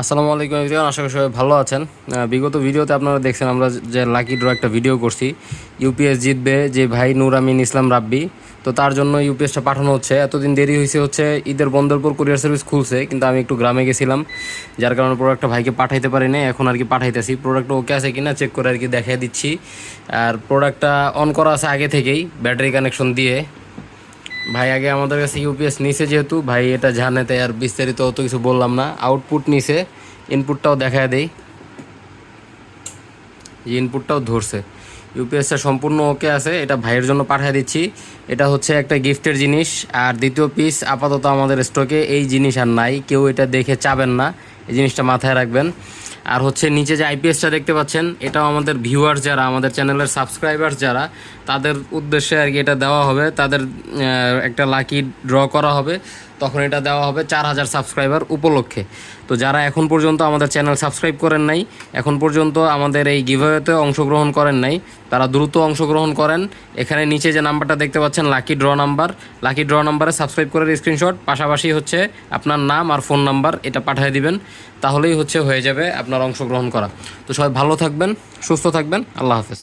আসসালামু আলাইকুম এভরিওয়ান, আশা করি সবাই ভালো আছেন। বিগত ভিডিওতে আপনারা দেখছেন আমরা যে লাকি ড্র একটা ভিডিও করছি। ইউপিএস জিতবে যে ভাই নূর আমিন ইসলাম রাব্বি। তো তার জন্য ইউপিএসটা পাঠানো হচ্ছে। এতদিন দেরি হয়েছে হচ্ছে ঈদের বন্ধের পর কুরিয়ার সার্ভিস খুলছে, কিন্তু আমি একটু গ্রামে গেছিলাম। যার কারণে প্রোডাক্টটা ভাইকে পাঠাইতে পারি না এখন আর কি পাঠাইতেছি। প্রোডাক্টটা ওকে আছে কিনা চেক করে আর কি দেখিয়ে দিচ্ছি। আর প্রোডাক্টটা অন করা আছে আগে থেকেই ব্যাটারি কানেকশন দিয়ে। ভাই, আগে আমাদের কাছে ইউপিএস নিছে যেহেতু, ভাই, এটা জানে তাই আর বিস্তারিত অত কিছু বললাম না। আউটপুট নিছে ইনপুটটাও দেখা দেই। যে ইনপুটটাও ধরছে। ইউপিএসটা সম্পূর্ণ ওকে আছে, এটা ভাইয়ের জন্য পাঠিয়ে দিচ্ছি। এটা হচ্ছে একটা গিফটের জিনিস, আর দ্বিতীয় পিস আপাতত আমাদের স্টকে এই জিনিস আর নাই, কেউ এটা দেখে চাবেন না। এই জিনিসটা মাথায় রাখবেন। আর হচ্ছে নিচে যে আইপিএসটা দেখতে পাচ্ছেন, এটাও আমাদের ভিউয়ার যারা, আমাদের চ্যানেলের সাবস্ক্রাইবার যারা, তাদের উদ্দেশ্যে আর কি এটা দেওয়া হবে। তাদের একটা লাকি ড্র করা হবে। তখন এটা দেওয়া হবে চার হাজার সাবস্ক্রাইবার উপলক্ষে। তো যারা এখন পর্যন্ত আমাদের চ্যানেল সাবস্ক্রাইব করেন নাই, এখন পর্যন্ত আমাদের এই গিভওয়েতে অংশগ্রহণ করেন নাই, তারা দ্রুত অংশগ্রহণ করেন। এখানে নিচে যে নাম্বারটা দেখতে পাচ্ছেন lucky draw number lucky draw নাম্বারে সাবস্ক্রাইব করার স্ক্রিনশট পাশাপাশি হচ্ছে আপনার নাম আর ফোন নাম্বার এটা পাঠিয়ে দিবেন, তাহলেই হচ্ছে হয়ে যাবে আপনার অংশগ্রহণ করা। তো সবাই ভালো থাকবেন, সুস্থ থাকবেন, আল্লাহ হাফেজ।